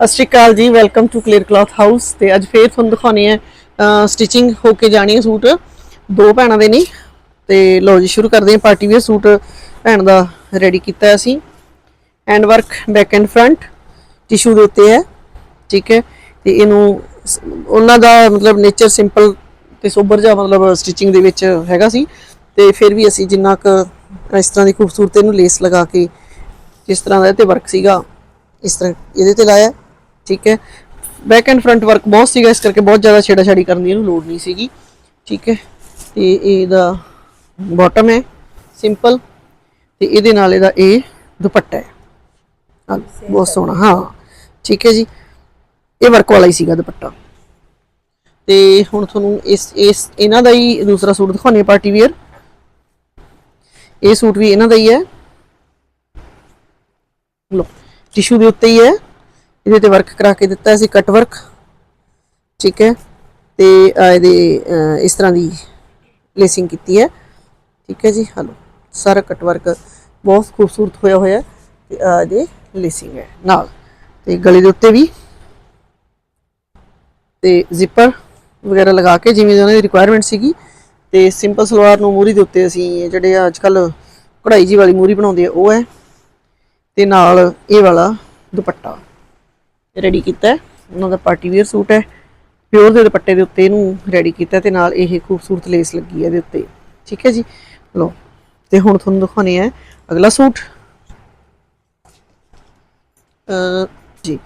ਸਤਿ ਸ਼੍ਰੀ ਅਕਾਲ ਜੀ welcome to clear cloth house ਤੇ ਅੱਜ ਫੇਰ ਤੁਹਾਨੂੰ ਦਿਖਾਉਣੀ ਹੈ ਸਟਿਚਿੰਗ ਹੋ ਕੇ ਜਾਣੀ ਹੈ ਸੂਟ। ਦੋ ਭੈਣਾਂ ਦੇ ਨਹੀਂ ਤੇ ਲਓ ਜੀ, ਸ਼ੁਰੂ ਕਰਦੇ ਹਾਂ ਪਾਰਟੀ ਵੇਅਰ ਸੂਟ। ਭੈਣ ਦਾ ਰੈਡੀ ਕੀਤਾ ਅਸੀਂ। And work back and front tissue ਦੇ ਉੱਤੇ ਹੈ, ਠੀਕ ਹੈ। ਤੇ ਇਹਨੂੰ ਉਹਨਾਂ ਦਾ ਮਤਲਬ ਨੇਚਰ ਸਿੰਪਲ ਤੇ ਸੋਬਰ ਜਿਹਾ ਮਤਲਬ ਸਟਿਚਿੰਗ ਦੇ ਵਿੱਚ ਹੈਗਾ ਸੀ। ਤੇ ਫਿਰ ਵੀ ਅਸੀਂ ਜਿੰਨਾ ਕੁ ਇਸ ਤਰ੍ਹਾਂ ਦੀ ਖੂਬਸੂਰਤੀ ਇਹਨੂੰ ਲੇਸ ਲਗਾ ਕੇ ਜਿਸ ਤਰ੍ਹਾਂ ਦਾ ਇਹ ਤੇ ਵਰਕ ਸੀਗਾ, ਇਸ ਤਰ੍ਹਾਂ ਇਹਦੇ ਤੇ ਲਾਇਆ। ਠੀਕ ਹੈ। ਬੈਕ ਐਂਡ ਫਰੰਟ ਵਰਕ ਬਹੁਤ ਸੀਗਾ, ਇਸ ਕਰਕੇ ਬਹੁਤ ਜ਼ਿਆਦਾ ਛੇੜਾ ਛਾੜੀ ਕਰਨ ਦੀ ਇਹਨੂੰ ਲੋੜ ਨਹੀਂ ਸੀਗੀ। ਠੀਕ ਹੈ। ਤੇ ਇਹਦਾ ਬਾਟਮ ਹੈ। ਸਿੰਪਲ ਤੇ ਇਹਦੇ ਨਾਲ ਇਹਦਾ ਇਹ ਦੁਪੱਟਾ ਹੈ। ਬਹੁਤ ਸੋਹਣਾ, ਹਾਂ। ਠੀਕ ਹੈ ਜੀ। ਇਹ ਵਰਕ ਵਾਲਾ ਹੀ ਸੀਗਾ ਦੁਪੱਟਾ। ਤੇ ਹੁਣ ਤੁਹਾਨੂੰ ਇਸ ਇਸ, ਇਹਨਾਂ ਦਾ ਹੀ ਦੂਸਰਾ ਸੂਟ ਦਿਖਾਉਣੇ ਪਾਰਟੀ ਵੇਅਰ ਇਹ ਸੂਟ ਵੀ ਇਹਨਾਂ ਦਾ ਹੀ ਹੈ। ਲੋ ਟਿਸ਼ੂ ਦੇ ਉੱਤੇ ਹੀ ਹੈ। ਇਹਦੇ ਤੇ ਵਰਕ ਕਰਾ ਕੇ ਦਿੱਤਾ ਸੀ ਕੱਟ ਵਰਕ ਠੀਕ ਹੈ? ਤੇ ਆਹ ਇਹਦੇ ਇਸ ਤਰ੍ਹਾਂ ਦੀ ਲੇਸਿੰਗ ਕੀਤੀ ਹੈ। ਠੀਕ ਹੈ ਜੀ, ਹਲੋ, ਸਾਰਾ ਕੱਟ ਵਰਕ ਬਹੁਤ ਖੂਬਸੂਰਤ ਹੋਇਆ ਹੋਇਆ ਹੈ ਤੇ ਇਹਦੇ ਲੇਸਿੰਗ ਹੈ ਨਾਲ। ਤੇ ਗਲੇ ਦੇ ਉੱਤੇ ਵੀ ਤੇ ਜ਼ਿਪਰ ਵਗੈਰਾ ਲਗਾ ਕੇ, ਜਿਵੇਂ ਉਹਨਾਂ ਦੀ ਰਿਕੁਆਇਰਮੈਂਟ ਸੀਗੀ, ਤੇ ਸਿੰਪਲ ਸਲਵਾਰ ਨੂੰ ਮੂਰੀ ਦੇ ਉੱਤੇ ਅਸੀਂ ਇਹ ਜਿਹੜੇ ਅੱਜ ਕੱਲ ਕਢਾਈ ਜੀ ਵਾਲੀ ਮੂਰੀ ਬਣਾਉਂਦੇ ਆ, ਉਹ ਹੈ। ਤੇ ਨਾਲ ਇਹ ਵਾਲਾ ਦੁਪੱਟਾ। ਰੈਡੀ ਕੀਤਾ ਉਹਨਾਂ ਦਾ ਪਾਰਟੀ ਵੇਅਰ ਸੂਟ ਹੈ। ਪਿਓਰ ਦੇ ਦੁਪੱਟੇ ਦੇ ਉੱਤੇ ਇਹਨੂੰ ਰੈਡੀ ਕੀਤਾ ਤੇ ਨਾਲ ਇਹ ਖੂਬਸੂਰਤ ਲੇਸ ਲੱਗੀ ਹੈ ਇਹਦੇ ਉੱਤੇ। ਠੀਕ ਹੈ ਜੀ? ਲੋ ਤੇ ਹੁਣ ਤੁਹਾਨੂੰ ਦਿਖਾਉਣੇ ਹੈ ਅਗਲਾ ਸੂਟ। ਜੀ,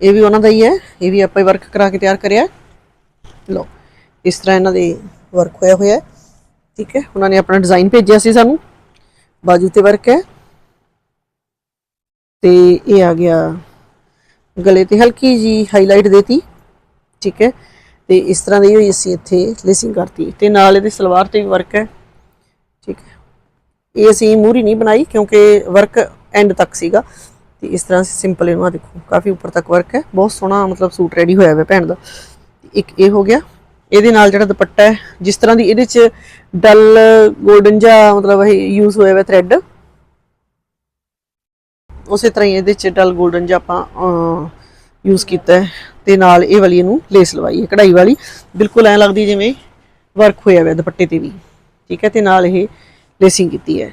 ਇਹ ਵੀ ਉਹਨਾਂ ਦਾ ਹੀ ਹੈ। ਇਹ ਵੀ ਆਪਾਂ ਵਰਕ ਕਰਾ ਕੇ ਤਿਆਰ ਕਰਿਆ ਹੈ। ਲੋ ਇਸ ਤਰ੍ਹਾਂ ਇਹਨਾਂ ਦੇ ਵਰਕ ਹੋਇਆ ਹੋਇਆ ਠੀਕ ਹੈ? ਉਹਨਾਂ ਨੇ ਆਪਣਾ ਡਿਜ਼ਾਈਨ ਭੇਜਿਆ ਸੀ ਸਾਨੂੰ। ਬਾਜੂ ਤੇ ਵਰਕ ਹੈ। ਤੇ ਇਹ ਆ ਗਿਆ ਗਲੇ ਤੇ ਹਲਕੀ ਜੀ ਹਾਈਲਾਈਟ ਦੇਤੀ, ਠੀਕ ਹੈ। ਤੇ ਇਸ ਤਰ੍ਹਾਂ ਦੀ ਹੋਈ ਅਸੀਂ ਇੱਥੇ ਲੇਸਿੰਗ ਕਰਤੀ। ਤੇ ਨਾਲ ਇਹਦੇ ਸਲਵਾਰ ਤੇ ਵੀ ਵਰਕ ਹੈ, ਠੀਕ ਹੈ। ਇਹ ਅਸੀਂ ਮੂਰੀ ਨਹੀਂ ਬਣਾਈ ਕਿਉਂਕਿ ਵਰਕ ਐਂਡ ਤੱਕ ਸੀਗਾ। ਤੇ ਇਸ ਤਰ੍ਹਾਂ ਸਿੰਪਲ ਇਹਨੂੰ ਆ ਦੇਖੋ, ਕਾਫੀ ਉੱਪਰ ਤੱਕ ਵਰਕ ਹੈ। ਬਹੁਤ ਸੋਹਣਾ ਮਤਲਬ ਸੂਟ ਰੈਡੀ ਹੋਇਆ ਹੋਇਆ ਭੈਣ ਦਾ। ਇੱਕ ਇਹ ਹੋ ਗਿਆ। ਇਹਦੇ ਨਾਲ ਜਿਹੜਾ ਦੁਪੱਟਾ ਹੈ, ਜਿਸ ਤਰ੍ਹਾਂ ਦੀ ਇਹਦੇ ਚ ਡਲ 골ਡਨ ਜਿਹਾ ਮਤਲਬ ਇਹ ਯੂਜ਼ ਹੋਇਆ ਹੋਇਆ ਥ੍ਰੈਡ ਉਸੇ ਤਰ੍ਹਾਂ ਹੀ ਇਹਦੇ ਚ ਡਲ 골ਡਨ ਜਿਹਾ ਆਪਾਂ ਯੂਜ਼ ਕੀਤਾ ਹੈ। ਤੇ ਨਾਲ ਇਹ ਵਾਲੀ ਇਹਨੂੰ ਲੇਸ ਲਵਾਈ ਹੈ, ਕਢਾਈ ਵਾਲੀ। ਬਿਲਕੁਲ ਐਂ ਲੱਗਦੀ ਜਿਵੇਂ ਵਰਕ ਹੋਇਆ ਹੋਇਆ ਦੁਪੱਟੇ ਤੇ ਵੀ। ਠੀਕ ਹੈ, ਤੇ ਨਾਲ ਇਹ ਲੇਸਿੰਗ ਕੀਤੀ ਹੈ।